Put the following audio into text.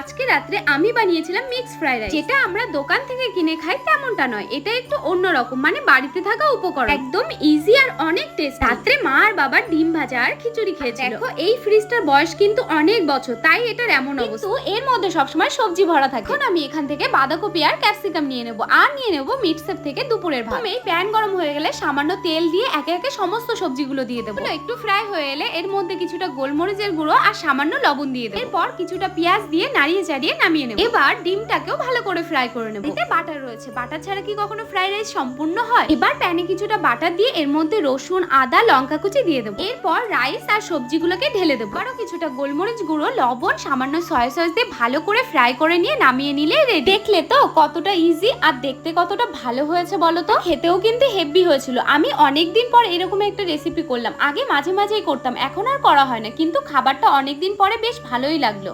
আজকে রাত্রে আমি বানিয়েছিলাম মিক্স ফ্রাইড রাইস। যেটা আমরা দোকান থেকে কিনে খাই তেমনটা নয়। এটা একটু অন্যরকম মানে বাড়িতে থাকা উপকরণ। একদম ইজি আর অনেক টেস্ট রাত্রে মা আর বাবা ডিম ভাজা আর খিচুড়ি খেয়েছে দেখো এই ফ্রিজটার বয়স কিন্তু অনেক বছর তাই এটার এমন অবস্থা। কিন্তু এর মধ্যে সবসময় সবজি ভরা থাকে। এখন আমি এখান থেকে বাঁধাকপি আর ক্যাপসিকাম নিয়ে নেব আর নিয়ে নেব মিটসেপ থেকে দুপুরের ভাত। এই প্যান গরম হয়ে গেলে সামান্য তেল দিয়ে একে একে সমস্ত সবজিগুলো দিয়ে দেবো। একটু ফ্রাই হয়ে এলে এর মধ্যে কিছুটা গোলমরিচের গুঁড়ো আর সামান্য লবণ দিয়ে দেবো। এরপর কিছুটা পেঁয়াজ দিয়ে নাড়িয়ে চাড়িয়ে নামিয়ে নেব। এবার ডিমটাকেও ভালো করে ফ্রাই করে নেব। এতে বাটার রয়েছে। বাটার ছাড়া কি কখনো ফ্রাইড রাইস সম্পূর্ণ হয়? এবার প্যানে কিছুটা বাটার দিয়ে এর মধ্যে রসুন আদা লঙ্কা কুচি দিয়ে দেবো। এরপর রাইস আর সবজিগুলোকে ঢেলে দেবো। আরও কিছুটা গোলমরিচ গুঁড়ো লবণ সামান্য সয়া সস দিয়ে ভালো করে ফ্রাই করে নিয়ে নামিয়ে নিলে দেখলে তো কতটা ইজি আর দেখতে কতটা ভালো হয়েছে বলো তো? খেতেও কিন্তু হেভি হয়েছিল। আমি অনেকদিন পর এরকম একটা রেসিপি করলাম। আগে মাঝে মাঝেই করতাম। এখন আর করা হয় না। কিন্তু খাবারটা অনেকদিন পরে বেশ ভালোই লাগল।